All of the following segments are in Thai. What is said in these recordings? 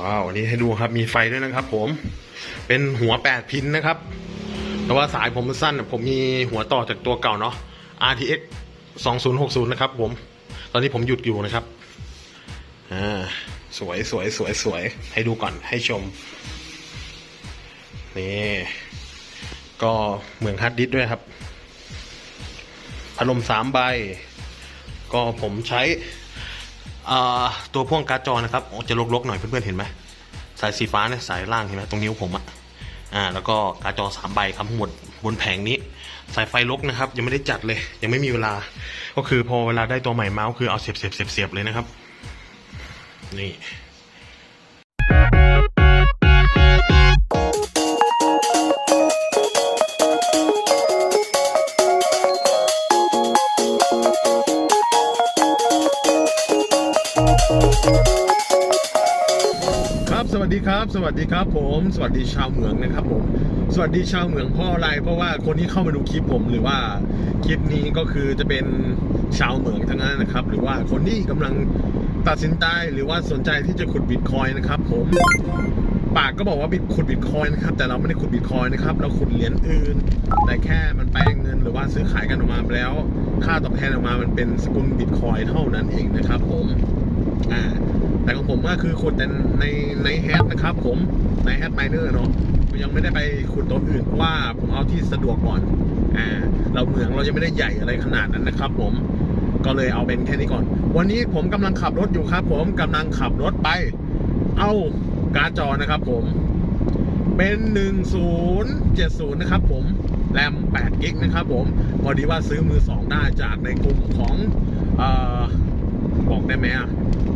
ว้าวอันนี้ให้ดูครับมีไฟด้วยนะครับ ผม เป็นหัวแปดพินนะครับ แต่ว่าสายผมมันสั้นผมมีหัวต่อจากตัวเก่าเนาะ RTX 2060 นะครับ ผม ตอนนี้ผมหยุดอยู่นะครับ อ่า สวยสวยสวยสวย ให้ดูก่อนให้ชม นี่ ก็เหมือนฮาร์ดดิสด้วยครับพัดลมสามใบ ก็ผมใช้ ตัวพ่วงการ์ดจอนะครับจะลกๆหน่อยเพื่อนๆเห็นไหมสายสีฟ้าเนี่ยสายล่างเห็นไหมตรงนิ้วผมอะอ่าแล้วก็การ์ดจอสามใบครับทั้งหมดบนแผงนี้ สายไฟลกนะครับ ยังไม่ได้จัดเลย ยังไม่มีเวลา ก็คือพอเวลาได้ตัวใหม่เมาส์คือเอาเสียบเสียบเสียบเสียบเลยนะครับ นี่ ดีครับ สวัสดีครับ ผม สวัสดีชาวเหมืองนะครับผม สวัสดีชาวเหมืองเพราะอะไร เพราะว่าคนที่เข้ามาดูคลิปผมหรือว่าคลิปนี้ก็คือจะเป็นชาวเหมืองทั้งนั้นนะครับ หรือว่าคนที่กำลังตัดสินใจหรือว่าสนใจที่จะขุดบิตคอยนะครับ ผมปากก็บอกว่าบิตขุดบิตคอยนะครับ แต่เราไม่ได้ขุดบิตคอยนะครับ เราขุดเหรียญอื่น แต่แค่มันแปลงเงินหรือว่าซื้อขายกันออกมาแล้ว ค่าตอบแทนออกมามันเป็นสกุลบิตคอยเท่านั้นเองนะครับ ผมอ่า แต่ของผมก็คือขุดแต่ในในแฮทนะครับผมในแฮทไมเนอร์เนาะผมยังไม่ได้ไปขุดตัวอื่นเพราะว่าผมเอาที่สะดวกก่อนอ่าเราเมืองเรายังไม่ได้ใหญ่อะไรขนาดนั้นนะครับ ผมก็เลยเอาเป็นแค่นี้ก่อน วันนี้ผมกำลังขับรถอยู่ครับ ผมกำลังขับรถไป เอาการ์ดจอนะครับ ผมเป็น1070นะครับผมแรม8กิกนะครับผมพอดีว่าซื้อมือสองได้จากในกลุ่มของอบอกได้ไหมอะ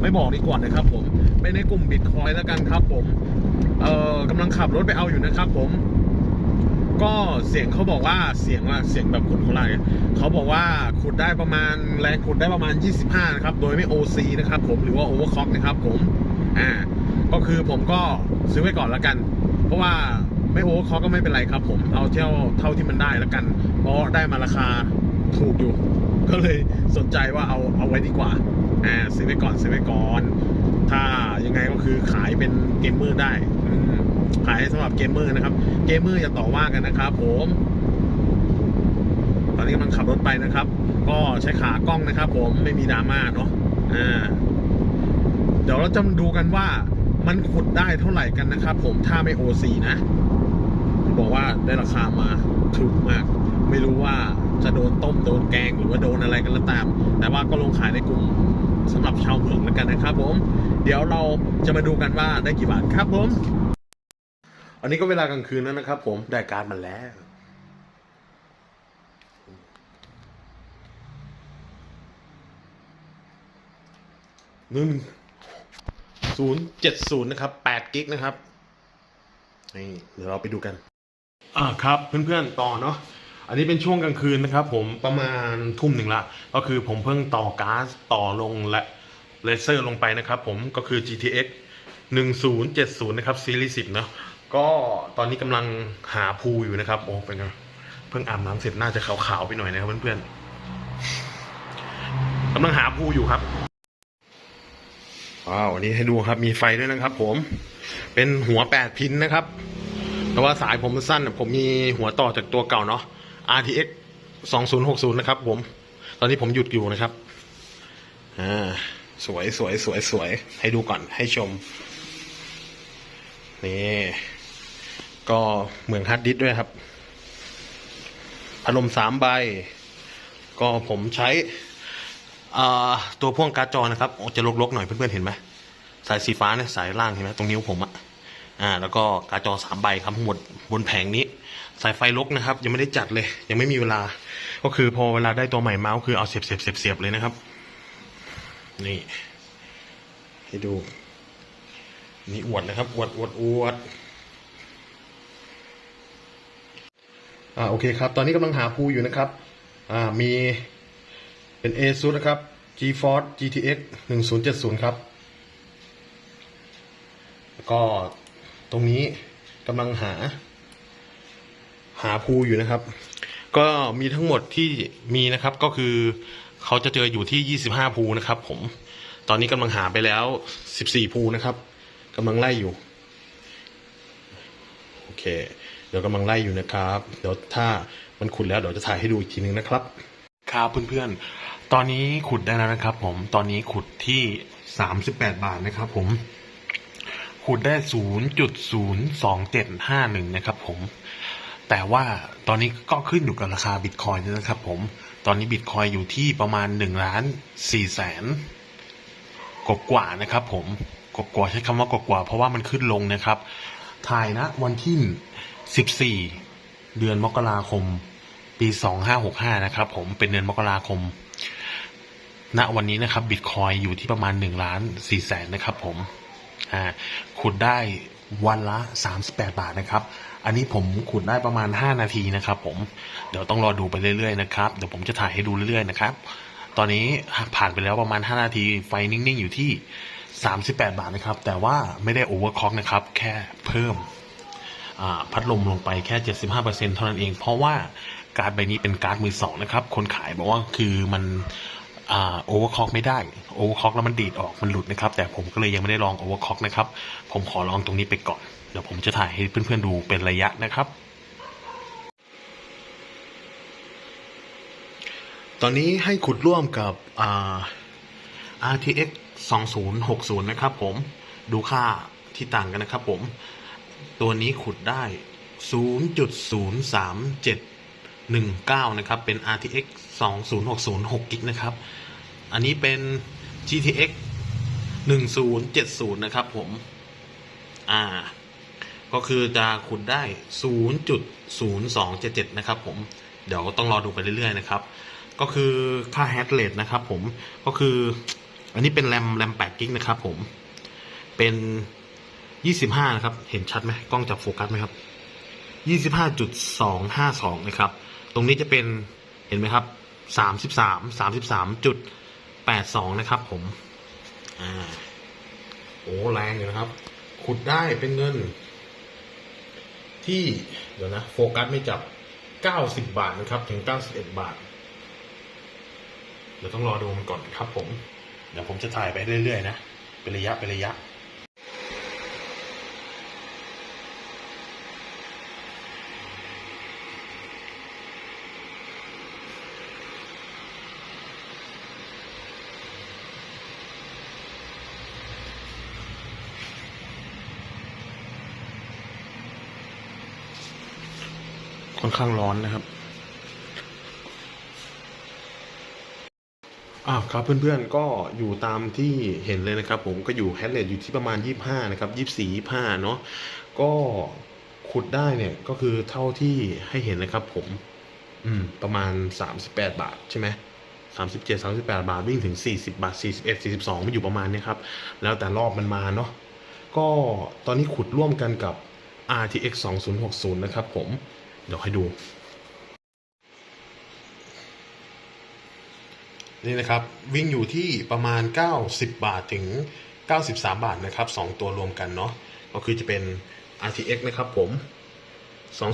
ไม่บอกดีกว่านะครับผมไปในกลุ่มบิตคอยแล้วกันครับผมเอ่อกำลังขับรถไปเอาอยู่นะครับผม ก็เสียงเขาบอกว่าเสียงว่าเสียงแบบคนโคราชเนี่ยเขาบอกว่าขุดได้ประมาณแรงขุดได้ประมาณ 25 นะครับ โดยไม่ OC นะครับผมหรือว่า Overclock นะครับผมอ่าก็คือผมก็ซื้อไว้ก่อนแล้วกัน เพราะว่าไม่ Overclock ก็ไม่เป็นไรครับ ผมเอาเท่าเท่าที่มันได้แล้วกัน เพราะได้มาราคาถูกอยู่ ก็เลยสนใจว่าเอาเอาไว้ดีกว่า อ่าซื้อไว้ก่อนซื้อไว้ก่อน ถ้ายังไงก็คือขายเป็นเกมเมอร์ได้ขายสำหรับเกมเมอร์นะครับ เกมเมอร์อย่าต่อว่ากันนะครับ ผม ตอนนี้กำลังขับรถไปนะครับ ก็ใช้ขากล้องนะครับ ผมไม่มีดราม่าเนาะอ่าเดี๋ยวเราจะดูกันว่ามันขุดได้เท่าไหร่กันนะครับ ผมถ้าไม่โอซีนะบอกว่าได้ราคามาถูกมาก ไม่รู้ว่าจะโดนต้มโดนแกงหรือว่าโดนอะไรกันแล้วตาม แต่ว่าก็ลงขายในกลุ่ม สำหรับชาวเมืองแล้วกันนะครับ ผม เดี๋ยวเราจะมาดูกันว่าได้กี่บาทครับผม อันนี้ก็เวลากลางคืนแล้วนะครับ ผมได้การดมาแล้วหนึ่งศูนย์เจ็ดศูนย์นะครับแปดกิกนะครับนี่เดี๋ยวเราไปดูกัน อ่าครับ เพื่อนๆ ต่อเนาะ อันนี้เป็นช่วงกลางคืนนะครับผมประมาณทุ่มหนึ่งละ ก็คือผมเพิ่งต่อก๊าซต่อลงและเลเซอร์ลงไปนะครับผมก็คือ GTX 1070 นะครับซีรีส์10เนาะก็ตอนนี้กำลังหาภูอยู่นะครับ โอ้เป็นไงเพิ่งอาบน้ำเสร็จน่าจะขาวๆไปหน่อยนะครับเพื่อนๆกำลังหาภูอยู่ครับว้าวอันนี้ให้ดูครับมีไฟด้วยนะครับ ผมเป็นหัวแปดพินนะครับแต่ว่าสายผมมันสั้นผมมีหัวต่อจากตัวเก่าเนาะ RTX 2060 นะครับผม ตอนนี้ผมหยุดอยู่นะครับ อ่า สวยสวยสวยสวย ให้ดูก่อน ให้ชม นี่ ก็เหมือนฮาร์ดดิส์ด้วยครับ พัดลมสามใบ ก็ผมใช้อ่าตัวพ่วงการ์ดจอนะครับ จะลกๆหน่อยเพื่อนๆเห็นไหม สายสีฟ้าเนี่ยสายล่างเห็นไหมตรงนิ้วผมอะอ่า แล้วก็การ์ดจอสามใบครับทั้งหมดบนแผงนี้ สายไฟลกนะครับ ยังไม่ได้จัดเลย ยังไม่มีเวลา ก็คือพอเวลาได้ตัวใหม่เมาส์คือเอาเสียบเสียบเสียบเสียบเลยนะครับ นี่ ให้ดู นี่อวดนะครับอวดอวดอวดอ่าโอเคครับ ตอนนี้กำลังหาภูอยู่นะครับ อ่ามีเป็น ASUS นะครับ GeForce GTX 1070 ครับแล้วก็ตรงนี้กำลังหาาภูอยู่นะครับ ก็มีทั้งหมดที่มีนะครับก็คือเขาจะเจออยู่ที่ 25 ภูนะครับ ผม ตอนนี้กำลังหาไปแล้ว 14 ภูนะครับกำลังไล่อยู่โอเค เดี๋ยวกำลังไล่อยู่นะครับ เดี๋ยวถ้ามันขุดแล้วเดี๋ยวจะถ่ายให้ดูอีกทีนึงนะครับครับเพื่อนๆ ตอนนี้ขุดได้แล้วนะครับ ผม ตอนนี้ขุดที่สามสิบแปดบาทนะครับ ผม ขุดได้ศูนย์จุดศูนย์สองเจ็ดห้าหนึ่งนะครับ ผม แต่ว่าตอนนี้ก็ขึ้นอยู่กับราคาบิตคอยน์นะครับผม ตอนนี้บิตคอยอยู่ที่ประมาณหนึ่งล้านสี่แสนกกว่าๆนะครับผมกกว่าใช้คำว่ากกว่า เพราะว่ามันขึ้นลงนะครับ ถ่ายนะวันที่สิบสี่เดือนมกราคม ปีสองห้าหกห้านะครับผมเป็นเดือนมกราคม ณวันนี้นะครับบิตคอยอยู่ที่ประมาณหนึ่งล้านสี่แสนนะครับผมอ่าขุดได้วันละ 38 บาทนะครับ อันนี้ผมขุดได้ประมาณ 5 นาทีนะครับผม เดี๋ยวต้องรอดูไปเรื่อยๆนะครับ เดี๋ยวผมจะถ่ายให้ดูเรื่อยๆนะครับ ตอนนี้ผ่านไปแล้วประมาณ 5 นาที ไฟนิ่งๆ อยู่ที่ 38 บาทนะครับ แต่ว่าไม่ได้โอเวอร์คล็อกนะครับ แค่เพิ่มพัดลมลงไปแค่ 75%เท่านั้นเอง เพราะว่าการ์ดใบนี้เป็นการ์ดมือสองนะครับ คนขายบอกว่าคือมันโอเวอร์คล็อกไม่ได้โอเวอร์คล็อกแล้วมันดีดออกมันหลุดนะครับ แต่ผมก็เลยยังไม่ได้ลองโอเวอร์คล็อกนะครับ ผมขอลองตรงนี้ไปก่อน เดี๋ยวผมจะถ่ายให้เพื่อนๆดูเป็นระยะนะครับ ตอนนี้ให้ขุดร่วมกับอ่า RTX 2060 นะครับผมดูค่าที่ต่างกันนะครับผม ตัวนี้ขุดได้ 0.03719 นะครับ เป็น RTX 2060 6กิกนะครับ อันนี้เป็น GTX 1070 นะครับผม อ่า ก็คือจะขุดได้ 0.0277 นะครับผม เดี๋ยวต้องรอดูไปเรื่อยๆนะครับ ก็คือค่าแฮชเรทนะครับผม ก็คืออันนี้เป็นแรมแรม8กิกนะครับผม เป็น 25 นะครับ เห็นชัดไหมกล้องจับโฟกัสไหมครับ 25.252 นะครับ ตรงนี้จะเป็น เห็นไหมครับ 33 33.82 นะครับผม อ่า โอ้แรงอยู่นะครับ ขุดได้เป็นเงิน ที่เดี๋ยวนะโฟกัสไม่จับ 90 บาทนะครับ ถึง 91 บาท เดี๋ยวต้องรอดูมันก่อนครับผม เดี๋ยวผมจะถ่ายไปเรื่อยๆนะ เป็นระยะเป็นระยะ ค่อนข้างร้อนนะครับอ่าครับเพื่อนๆก็อยู่ตามที่เห็นเลยนะครับ ผมก็อยู่แฮชเรทอยู่ที่ประมาณ 25 นะครับ 24 25 เนาะก็ขุดได้เนี่ยก็คือเท่าที่ให้เห็นนะครับ ผม อืม ประมาณ 38 บาทใช่ไหม37 38บาท วิ่งถึง40บาท41 42มันอยู่ประมาณนี้ครับ แล้วแต่รอบมันมาเนาะก็ตอนนี้ขุดร่วมกันกับ RTX 2060 นะครับผม เดี๋ยวให้ดู นี่นะครับ วิ่งอยู่ที่ประมาณ 90 บาทถึง 93 บาทนะครับ 2 ตัวรวมกันเนาะก็คือจะเป็น RTX นะครับผม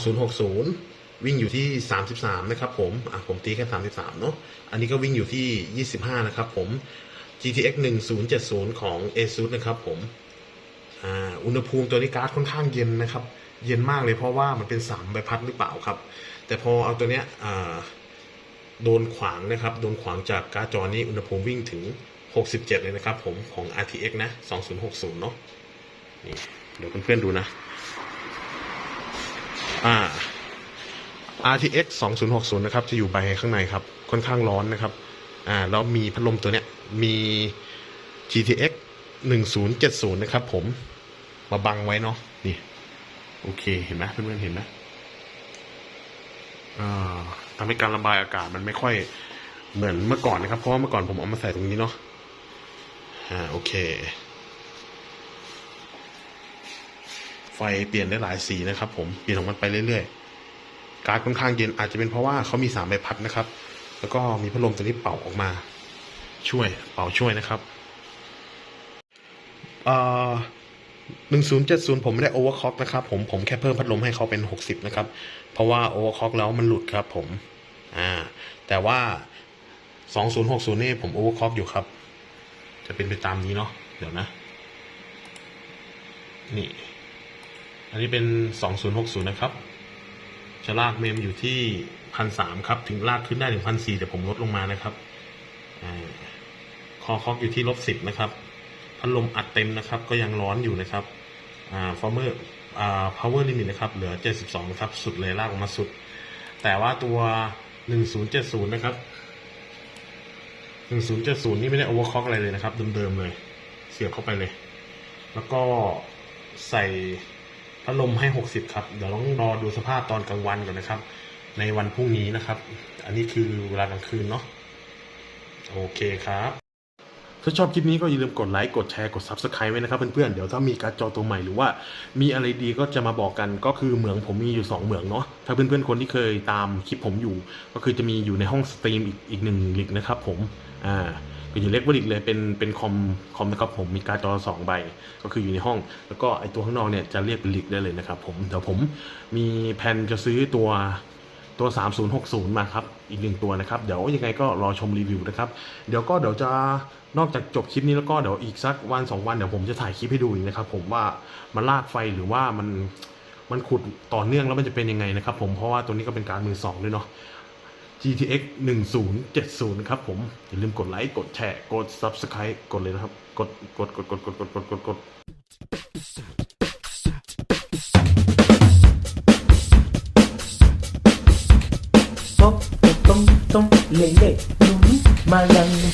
2060วิ่งอยู่ที่ 33 นะครับผมอะผมตีแค่33 เนาะ อันนี้ก็วิ่งอยู่ที่ 25 นะครับผม GTX 1070 ของ ASUS นะครับผม อุณหภูมิตัวนี้การ์ดค่อนข้างเย็นนะครับ เย็นมากเลยเพราะว่ามันเป็นสามใบพัดหรือเปล่าครับ แต่พอเอาตัวเนี้ยโดนขวางนะครับ โดนขวางจากการ์ดจอนี้อุณหภูมิวิ่งถึง 67 เลยนะครับ ผมของ RTX นะ 2060 เนาะนี่เดี๋ยวเพื่อนๆดูนะอ่า RTX 2060 นะครับ จะอยู่ใบข้างในครับ ค่อนข้างร้อนนะครับ อ่า แล้วมีพัดลมตัวเนี้ย มี GTX 1070 นะครับผม มาบังไว้เนาะนี่ โอเคเห็นไหมเพื่อนๆเห็นไหมทำให้การระบายอากาศมันไม่ค่อยเหมือนเมื่อก่อนนะครับ เพราะเมื่อก่อนผมเอามาใส่ตรงนี้เนาะอ่าโอเค ไฟเปลี่ยนได้หลายสีนะครับ ผมเปลี่ยนของมันไปเรื่อยๆการค่อนข้างเย็นอาจจะเป็นเพราะว่าเขามีสามใบพัดนะครับ แล้วก็มีพัดลมตัวนี้เป่าออกมา ช่วย เป่าช่วยนะครับอ่า 1070 ผมไม่ได้โอเวอร์คล็อกนะครับผมผมแค่เพิ่มพัดลมให้เขาเป็น 60 นะครับ เพราะว่าโอเวอร์คล็อกแล้วมันหลุดครับผมอ่าแต่ว่า 2060 นี่ผมโอเวอร์คล็อกอยู่ครับ จะเป็นไปตามนี้เนาะเดี๋ยวนะ นี่ อันนี้เป็น 2060 นะครับจะลากเมมอยู่ที่พันสามครับ ถึงลากขึ้นได้ถึงพันสี่แต่ผมลดลงมานะครับข้อคอกอยู่ที่ลบสิบนะครับ พัดลมอัดเต็มนะครับ ก็ยังร้อนอยู่นะครับอ่าฟอร์เมอร์อ่า power limit นะครับ เหลือ 72นะครับ สุดเลยลากออกมาสุด แต่ว่าตัว 1070 นะครับ 1070 นี่ไม่ได้ overclock อะไรเลยนะครับ เดิมๆเลย เสียบเข้าไปเลย แล้วก็ใส่พัดลมให้ 60 ครับ เดี๋ยวต้องรอดูสภาพตอนกลางวันก่อนนะครับ ในวันพรุ่งนี้นะครับ อันนี้คือเวลากลางคืนเนาะ โอเคครับ ถ้าชอบคลิปนี้ก็อย่าลืมกดไลค์กดแชร์กด Subscribe ไว้นะครับเพื่อนๆเดี๋ยวถ้ามีการ์ดจอตัวใหม่หรือว่ามีอะไรดีก็จะมาบอกกันก็คือเหมืองผมมีอยู่ 2 เหมืองเนาะถ้าเพื่อนๆคนที่เคยตามคลิปผมอยู่ ก็คือจะมีอยู่ในห้องสตรีมอีกอีกหนึ่งลิกนะครับผมอ่าก็อยู่เล็กว่าลิกเลยเป็นเป็นคอมคอมนะครับผมมีการ์ดจอสองใบก็คืออยู่ในห้อง แล้วก็ไอตัวข้างนอกเนี่ยจะเรียกเป็นลิกได้เลยนะครับผมเดี๋ยวผมมีแผนจะซื้อตัว ตัว 3060 มาครับ อีกหนึ่งตัวนะครับ เดี๋ยวยังไงก็รอชมรีวิวนะครับ เดี๋ยวก็เดี๋ยวจะนอกจากจบคลิปนี้แล้วก็เดี๋ยวอีกสักวันสองวันเดี๋ยวผมจะถ่ายคลิปให้ดูอีกนะครับ ผมว่ามันลากไฟหรือว่ามันมันขุดต่อเนื่องแล้วมันจะเป็นยังไงนะครับ ผมเพราะว่าตัวนี้ก็เป็นการมือสองด้วยเนาะ GTX 1070นะครับผม อย่าลืมกดไลค์ กดแชร์ กด Subscribe กดเลยนะครับ กด กด กด กด กด กด กด กด lele, lulu, malang.